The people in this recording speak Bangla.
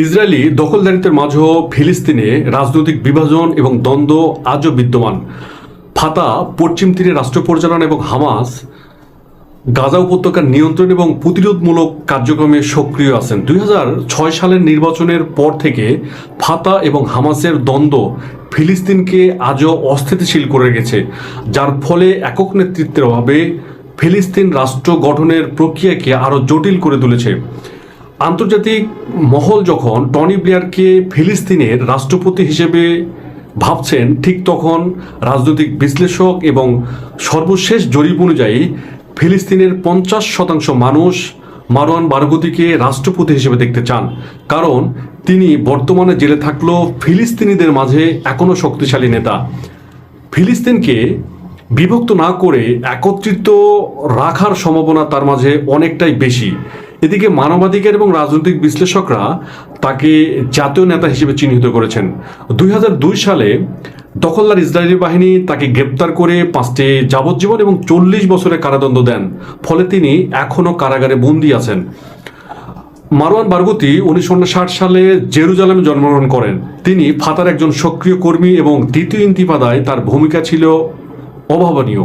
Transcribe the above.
ইসরায়েলি দখলদারিত্বের মাঝেও ফিলিস্তিনে রাজনৈতিক বিভাজন এবং দ্বন্দ্ব আজও বিদ্যমান। ফাতা, পশ্চিম তীরে রাষ্ট্র পরিচালনা এবং হামাস, গাজা উপত্যকার নিয়ন্ত্রণ এবং প্রতিরোধমূলক কার্যক্রমে সক্রিয় আছেন। দুই ছয় সালের নির্বাচনের পর থেকে ফাতা এবং হামাসের দ্বন্দ্ব ফিলিস্তিনকে আজও অস্থিতিশীল করে গেছে যার ফলে একক নেতৃত্বের অভাবে ফিলিস্তিন রাষ্ট্র গঠনের প্রক্রিয়াকে আরও জটিল করে তুলেছে। আন্তর্জাতিক মহল যখন টনি ব্লেয়ারকে ফিলিস্তিনের রাষ্ট্রপতি হিসেবে ভাবছেন, ঠিক তখন রাজনৈতিক বিশ্লেষক এবং সর্বশেষ জরিপ অনুযায়ী ফিলিস্তিনের পঞ্চাশ শতাংশ মানুষ মারওয়ান বারগতিকে রাষ্ট্রপতি হিসেবে দেখতে চান। কারণ তিনি বর্তমানে জেলে থাকলেও ফিলিস্তিনিদের মাঝে এখনও শক্তিশালী নেতা। ফিলিস্তিনকে বিভক্ত না করে একত্রিত রাখার সম্ভাবনা তার মাঝে অনেকটাই বেশি। এদিকে মানবাধিকার এবং রাজনৈতিক বিশ্লেষকরা তাকে জাতীয় নেতা হিসেবে চিহ্নিত করেছেন। দুই হাজার দুই সালে দখলদার ইসরায়েলি বাহিনী তাকে গ্রেপ্তার করে পাঁচটি যাবজ্জীবন এবং চল্লিশ বছরের কারাদণ্ড দেন। ফলে তিনি এখনও কারাগারে বন্দী আছেন। মারওয়ান বারগুতি উনিশশো সালে জেরুজালেমে জন্মগ্রহণ করেন। তিনি ফাতার একজন সক্রিয় কর্মী এবং দ্বিতীয় ইন্তিফাদায় তার ভূমিকা ছিল অভাবনীয়।